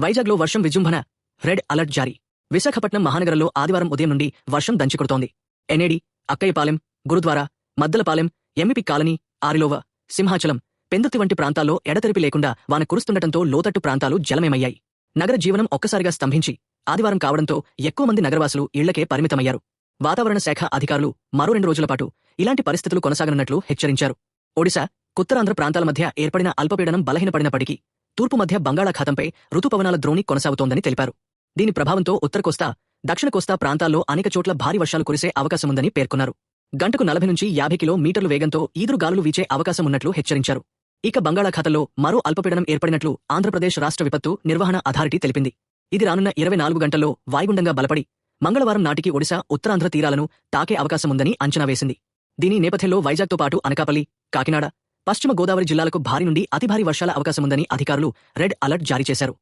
వైజాగ్లో వర్షం విజృంభణ రెడ్ అలర్ట్ జారీ. విశాఖపట్నం మహానగరంలో ఆదివారం ఉదయం నుండి వర్షం దంచికొడుతోంది. NAD Akkayyapalem Gurudwara Maddilapalem MP colony Arilova Simhachalam Pendurthi వంటి ప్రాంతాల్లో ఎడతెరిపి లేకుండా వాన కురుస్తుండటంతో లోతట్టు ప్రాంతాలు జలమయమయ్యాయి. నగర జీవనం ఒక్కసారిగా స్తంభించి ఆదివారం కావడంతో ఎక్కువ మంది నగరవాసులు ఇళ్ళకే పరిమితమయ్యారు. వాతావరణ శాఖ అధికారులు మరో రెండు రోజుల పాటు ఇలాంటి పరిస్థితులు కొనసాగనున్నట్లు హెచ్చరించారు. ఒడిశా ఉత్తరాంధ్ర ప్రాంతాల మధ్య ఏర్పడిన అల్పపీడనం బలహీనపడినప్పటికీ తూర్పు మధ్య బంగాళాఖాతంపై రుతుపవనాల ద్రోణి కొనసాగుతోందని తెలిపారు. దీని ప్రభావంతో ఉత్తర కోస్తా దక్షిణ కోస్తా ప్రాంతాల్లో అనేక చోట్ల భారీ వర్షాలు కురిసే అవకాశముందని పేర్కొన్నారు. గంటకు నలభై నుంచి యాభై కిలోమీటర్ల వేగంతో ఈదురు గాలులు వీచే అవకాశం ఉన్నట్లు హెచ్చరించారు. ఇక బంగాళాఖాతంలో మరో అల్పపీడనం ఏర్పడినట్లు ఆంధ్రప్రదేశ్ రాష్ట్ర విపత్తు నిర్వహణ అథారిటీ తెలిపింది. ఇది రానున్న ఇరవై నాలుగు గంటల్లో వాయుగుండంగా బలపడి మంగళవారం నాటికి ఒడిశా ఉత్తరాంధ్ర తీరాలను తాకే అవకాశముందని అంచనా వేసింది. దీని నేపథ్యంలో వైజాగ్తో పాటు అనకాపల్లి కాకినాడ పశ్చిమ గోదావరి జిల్లాలకు భారీ నుండి అతి భారీ వర్షాల అవకాశముందని అధికారులు రెడ్ అలర్ట్ జారీ చేశారు.